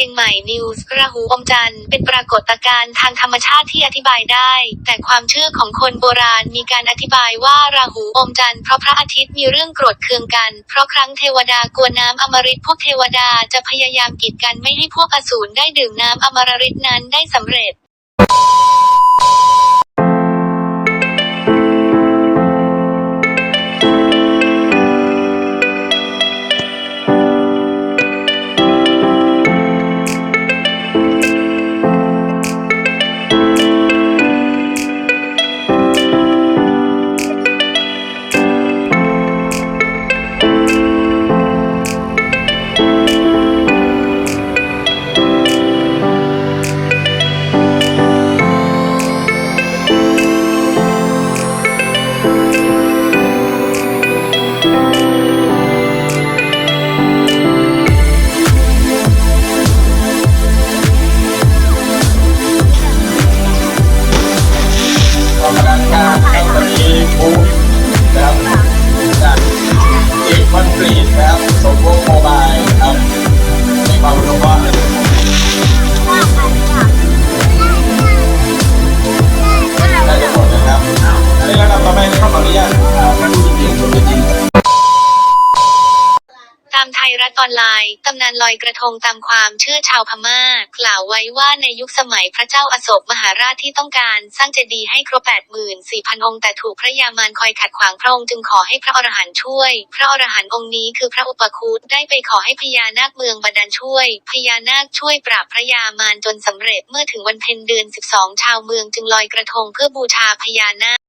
เชียงใหม่นิวส์ราหูอมจันทร์เป็นปรากฏการณ์ทางธรรมชาติที่อธิบายได้ แต่ความเชื่อของคนโบราณมีการอธิบายว่าราหูอมจันทร์เพราะพระอาทิตย์มีเรื่องโกรธเคืองกัน เพราะครั้งเทวดากลัวน้ำอมฤตพวกเทวดาจะพยายามกีดกันไม่ให้พวกอสูรได้ดื่มน้ำอมฤตนั้นได้สำเร็จ รัฐออนไลน์ตำนานลอยกระทงตามความเชื่อชาวพม่า กล่าวไว้ว่าในยุคสมัยพระเจ้าอาโศกมหาราชที่ต้องการสร้างเจดีย์ให้ครบ84,000 องค์ แต่ถูกพระยามารคอยขัดขวางพระองค์จึงขอให้พระอรหันต์ช่วย พระอรหันต์องค์นี้คือพระอุปคุตได้ไปขอให้พญานาคเมืองบาดาลช่วย พญานาคช่วยปราบพระยามารจนสำเร็จเมื่อถึงวันเพ็ญเดือน 12 ชาวเมืองจึงลอยกระทงเพื่อบูชาพญานาค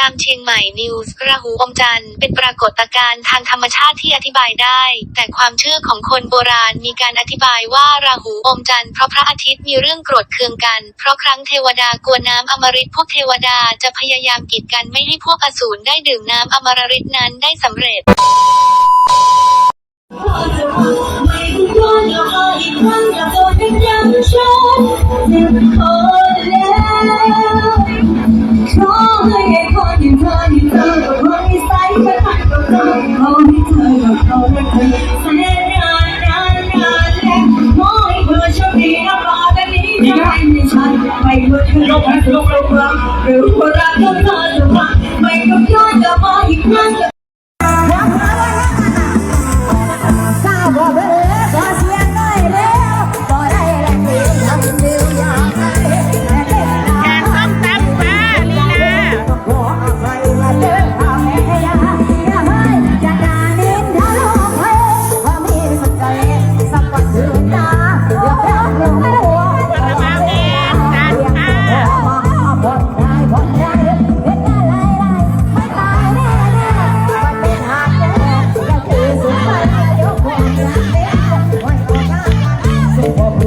ตามเชียงใหม่นิวส์ราหูอมจันทร์เป็นปรากฏการณ์ทางธรรมชาติที่อธิบายได้ แต่ความเชื่อของคนโบราณมีการอธิบายว่าราหูอมจันทร์เพราะพระอาทิตย์มีเรื่องโกรธเคืองกัน เพราะครั้งเทวดากลัวน้ำอมฤตพวกเทวดาจะพยายามกีดกันไม่ให้พวกอสูรได้ดื่มน้ำอมฤตนั้นได้สำเร็จไม่ นี้ในฉันไม่ใช่ไม่ว่าเธอจะสุขหรือว่ารักของเธอจะฟังไม่ต้องย้อนกลับมาอีกครั้ง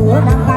我南